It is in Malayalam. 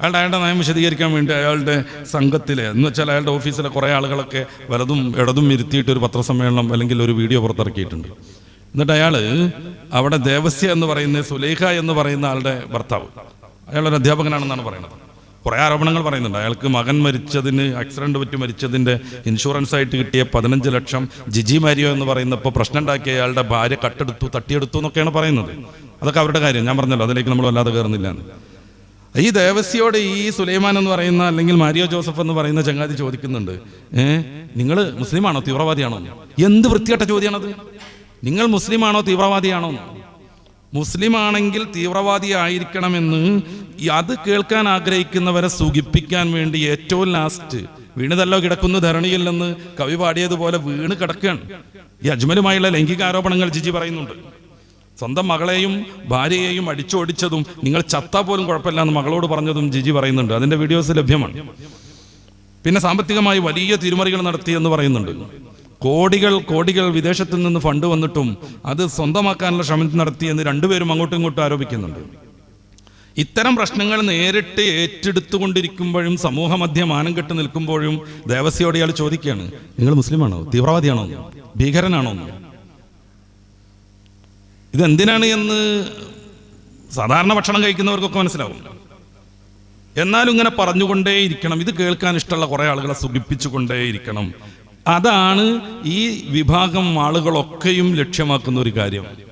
അയാളുടെ അയാളുടെ നയം വിശദീകരിക്കാൻ വേണ്ടി അയാളുടെ സംഘത്തിലെ എന്ന് വെച്ചാൽ അയാളുടെ ഓഫീസിലെ കുറേ ആളുകളൊക്കെ വലതും ഇടതും ഇരുത്തിയിട്ട് ഒരു പത്രസമ്മേളനം അല്ലെങ്കിൽ ഒരു വീഡിയോ പുറത്തിറക്കിയിട്ടുണ്ട്. എന്നിട്ട് അയാൾ അവിടെ ദേവസ്യ എന്ന് പറയുന്ന സുലേഖ എന്ന് പറയുന്ന ആളുടെ ഭർത്താവ്. അയാളൊരു അധ്യാപകനാണെന്നാണ് പറയുന്നത്. കുറേ ആരോപണങ്ങൾ പറയുന്നുണ്ട്. അയാൾക്ക് മകൻ മരിച്ചതിന് ആക്സിഡന്റ് പറ്റി മരിച്ചതിന്റെ ഇൻഷുറൻസ് ആയിട്ട് കിട്ടിയ പതിനഞ്ച് ലക്ഷം ജിജി മാരിയോ എന്ന് പറയുന്നപ്പോൾ പ്രശ്നം ഉണ്ടാക്കിയ അയാളുടെ ഭാര്യ കട്ടെടുത്തു തട്ടിയെടുത്തു എന്നൊക്കെയാണ് പറയുന്നത്. അതൊക്കെ അവരുടെ കാര്യം. ഞാൻ പറഞ്ഞല്ലോ അതിലേക്ക് നമ്മൾ വല്ലാതെ കയറുന്നില്ല. ഈ ദേവസ്യോട് ഈ സുലൈമാൻ എന്ന് പറയുന്ന അല്ലെങ്കിൽ മാരിയോ ജോസഫ് എന്ന് പറയുന്ന ചങ്ങാതി ചോദിക്കുന്നുണ്ട്. ഏ? നിങ്ങൾ മുസ്ലിമാണോ? തീവ്രവാദിയാണോ? എന്ത് വൃത്തികെട്ട ചോദ്യമാണത് നിങ്ങൾ മുസ്ലിമാണോ? തീവ്രവാദിയാണോ? മുസ്ലിം ആണെങ്കിൽ തീവ്രവാദി ആയിരിക്കണമെന്ന് അത് കേൾക്കാൻ ആഗ്രഹിക്കുന്നവരെ സുഖിപ്പിക്കാൻ വേണ്ടി ഏറ്റവും ലാസ്റ്റ് വീണതല്ലോ കിടക്കുന്ന ധരണിയില്ലെന്ന് കവി പാടിയതുപോലെ വീണ് കിടക്കുകയാണ്. ഈ അജ്മലുമായുള്ള ലൈംഗിക ആരോപണങ്ങൾ ജിജി പറയുന്നുണ്ട്. സ്വന്തം മകളെയും ഭാര്യയെയും അടിച്ചോടിച്ചതും നിങ്ങൾ ചത്താ പോലും കുഴപ്പമില്ല എന്ന് മകളോട് പറഞ്ഞതും ജിജി പറയുന്നുണ്ട്. അതിന്റെ വീഡിയോസ് ലഭ്യമാണ്. പിന്നെ സാമ്പത്തികമായി വലിയ തിരുമറികൾ നടത്തി എന്ന് പറയുന്നുണ്ട്. കോടികൾ കോടികൾ വിദേശത്ത് നിന്ന് ഫണ്ട് വന്നിട്ടും അത് സ്വന്തമാക്കാനുള്ള ശ്രമം നടത്തി എന്ന് രണ്ടുപേരും അങ്ങോട്ടും ഇങ്ങോട്ടും ആരോപിക്കുന്നുണ്ട്. ഇത്തരം പ്രശ്നങ്ങൾ നേരിട്ട് ഏറ്റെടുത്തുകൊണ്ടിരിക്കുമ്പോഴും സമൂഹ മധ്യ മാനം കെട്ട് നിൽക്കുമ്പോഴും ദേവസ്യോട് ഇയാൾ ചോദിക്കുകയാണ് നിങ്ങൾ മുസ്ലിമാണോ? തീവ്രവാദിയാണോ? ഭീകരനാണോ? ഇതെന്തിനാണ് എന്ന് സാധാരണ ഭക്ഷണം കഴിക്കുന്നവർക്കൊക്കെ മനസ്സിലാവും. എന്നാലും ഇങ്ങനെ പറഞ്ഞുകൊണ്ടേയിരിക്കണം. ഇത് കേൾക്കാൻ ഇഷ്ടമുള്ള കുറേ ആളുകളെ സുഖിപ്പിച്ചുകൊണ്ടേയിരിക്കണം. അതാണ് ഈ വിഭാഗം ആളുകളൊക്കെയും ലക്ഷ്യമാക്കുന്ന ഒരു കാര്യം.